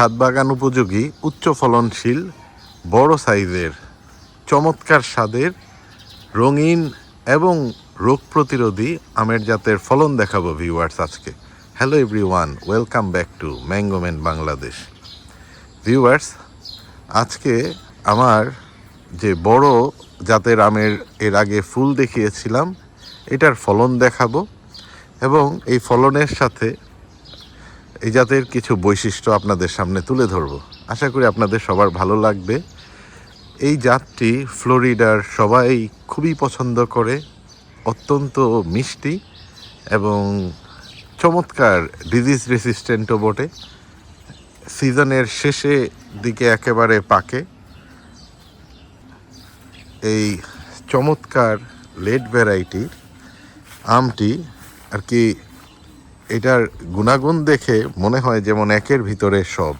ছাদ বাগান উপযোগী, উচ্চ ফলনশীল, বড় সাইজের, চমৎকার স্বাদের, রঙিন এবং রোগ প্রতিরোধী আমের জাতের ফলন দেখাবো ভিউয়ার্স আজকে। Hello everyone welcome back to Mangoman Bangladesh viewers আজকে আমার যে বড় জাতের আমের এর আগে ফুল দেখিয়েছিলাম, এটার ফলন দেখাবো এবং এই ফলনের সাথে এই জাতের কিছু বৈশিষ্ট্য আপনাদের সামনে তুলে ধরব। আশা করি আপনাদের সবার ভালো লাগবে। এই জাতটি ফ্লোরিডার সবাই খুবই পছন্দ করে, অত্যন্ত মিষ্টি এবং চমৎকার ডিজিজ রেসিস্ট্যান্টও বটে। সিজনের শেষে দিকে একেবারে পাকে। এই চমৎকার লেট ভ্যারাইটির আমটি আর কি এটার গুণাগুণ দেখে মনে হয় যেমন একের ভিতরে সব।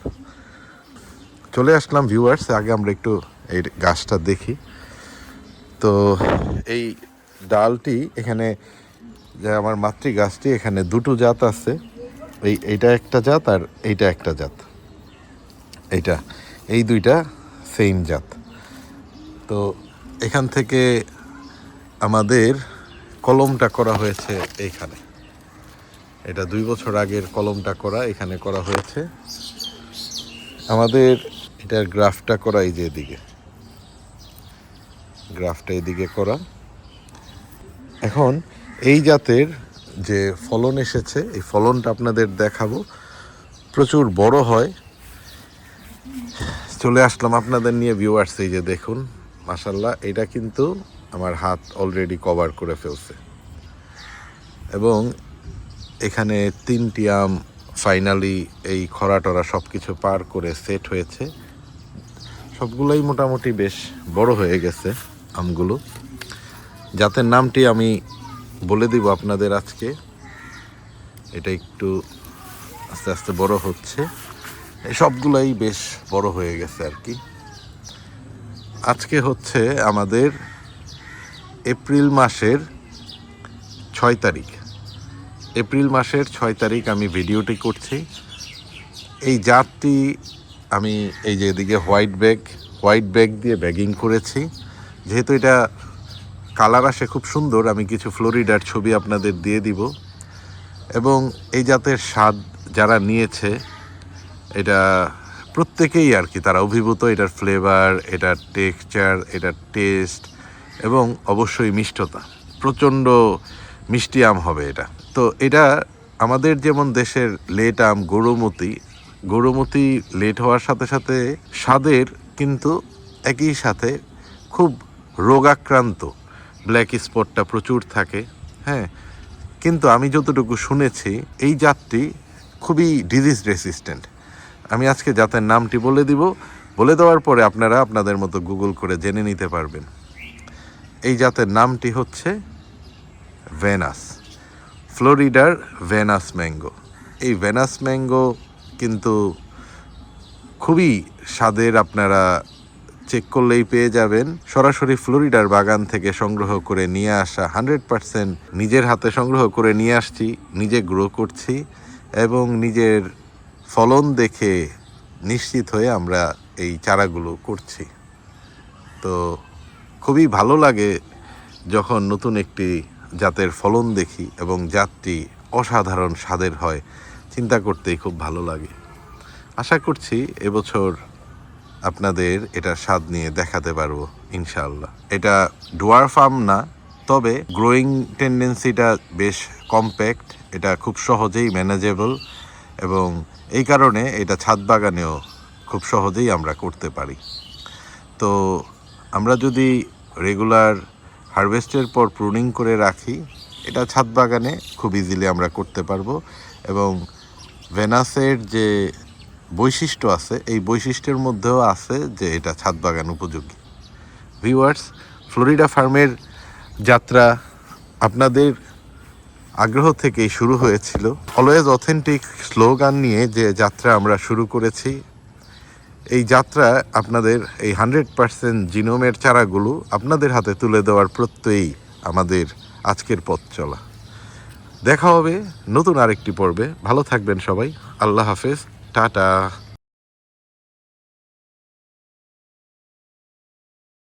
চলে আসলাম ভিউয়ার্স আগে আমরা একটু এই গাছটা দেখি। তো এই ডালটি এখানে, যে আমার মাতৃ গাছটি এখানে দুটো জাত আছে। এই, এইটা একটা জাত আর এইটা একটা জাত। এইটা, এই দুইটা সেম জাত। তো এখান থেকে আমাদের কলমটা করা হয়েছে এইখানে। এটা দুই বছর আগের কলমটা করা, এখানে করা হয়েছে। আমাদের এটার গ্রাফটা করা এই যে এদিকে। গ্রাফটা এদিকে করা। এখন এই জাতের যে ফলন এসেছে, এই ফলনটা আপনাদের দেখাবো। প্রচুর বড় হয়। চলে আসলাম আপনাদের নিয়ে ভিউয়ার্স এই যে দেখুন। মাসাল্লাহ এটা কিন্তু আমার হাত অলরেডি কভার করে ফেলছে। এবং এখানে তিনটি আম ফাইনালি এই খরা টরা সব কিছু পার করে সেট হয়েছে। সবগুলোই মোটামুটি বেশ বড় হয়ে গেছে আমগুলো। জাতের নামটি আমি বলে দিব আপনাদের আজকে। এটা একটু আস্তে আস্তে বড় হচ্ছে। সবগুলাই বেশ বড় হয়ে গেছে আর কি। আজকে হচ্ছে আমাদের এপ্রিল মাসের ছয় তারিখ। এপ্রিল মাসের ছয় তারিখ আমি ভিডিওটি করছি। এই জাতটি আমি এই যে এদিকে হোয়াইট ব্যাগ হোয়াইট ব্যাগ দিয়ে ব্যাগিং করেছি। যেহেতু এটা কালার আসে খুব সুন্দর, আমি কিছু ফ্লোরিডার ছবি আপনাদের দিয়ে দিব। এবং এই জাতের স্বাদ যারা নিয়েছে, এটা প্রত্যেকেই আর কি, তারা অভিভূত। এটার ফ্লেভার এটার টেক্সচার এটার টেস্ট এবং অবশ্যই মিষ্টতা। প্রচণ্ড মিষ্টি আম হবে এটা। তো এটা আমাদের যেমন দেশের লেট আম, গৌরমতি গৌরমতি লেট হওয়ার সাথে সাথে স্বাদের কিন্তু একই সাথে খুব রোগাক্রান্ত ব্ল্যাক স্পটটা প্রচুর থাকে হ্যাঁ। কিন্তু আমি যতটুকু শুনেছি, এই জাতটি খুবই ডিজিজ রেসিস্ট্যান্ট আমি আজকে জাতের নামটি বলে দিব। বলে দেওয়ার পরে আপনারা আপনাদের মতো গুগল করে জেনে নিতে পারবেন। এই জাতের নামটি হচ্ছে ভেনাস ফ্লোরিডার ভেনাস ম্যাঙ্গো এই ভেনাস ম্যাঙ্গো কিন্তু খুবই স্বাদের আপনারা চেক করলেই পেয়ে যাবেন। সরাসরি ফ্লোরিডার বাগান থেকে সংগ্রহ করে নিয়ে আসা হান্ড্রেড পারসেন্ট নিজের হাতে সংগ্রহ করে নিয়ে আসছি, নিজে গ্রো করছি এবং নিজের ফলন দেখে নিশ্চিত হয়ে আমরা এই চারাগুলো করছি। তো খুবই ভালো লাগে যখন নতুন একটি জাতের ফলন দেখি এবং জাতটি অসাধারণ স্বাদের হয়, চিন্তা করতেই খুব ভালো লাগে। আশা করছি এবছর আপনাদের এটা স্বাদ নিয়ে দেখাতে পারব ইনশাল্লাহ এটা ডোয়ার ফার্ম না, তবে গ্রোয়িং টেন্ডেন্সিটা বেশ কম্প্যাক্ট, এটা খুব সহজেই ম্যানেজেবল এবং এই কারণে এটা ছাদ বাগানেও খুব সহজেই আমরা করতে পারি। তো আমরা যদি রেগুলার হারভেস্টের পর প্রুনিং করে রাখি। এটা ছাদ বাগানে খুব ইজিলি আমরা করতে পারব এবং ভেনাসের যে বৈশিষ্ট্য আছে, এই বৈশিষ্ট্যের মধ্যেও আছে যে এটা ছাদ বাগান উপযোগী। ভিউয়ার্স ফ্লোরিডা ফার্মের যাত্রা আপনাদের আগ্রহ থেকেই শুরু হয়েছিল। অলওয়েজ অথেন্টিক স্লোগান নিয়ে যে যাত্রা আমরা শুরু করেছি এই যাত্রা আপনাদের এই হান্ড্রেড পার্সেন্ট জিনোমের চারাগুলো আপনাদের হাতে তুলে দেওয়ার প্রত্যয়ই আমাদের আজকের পথ চলা। দেখা হবে নতুন আরেকটি পর্বে। ভালো থাকবেন সবাই। আল্লাহ হাফেজ। টাটা।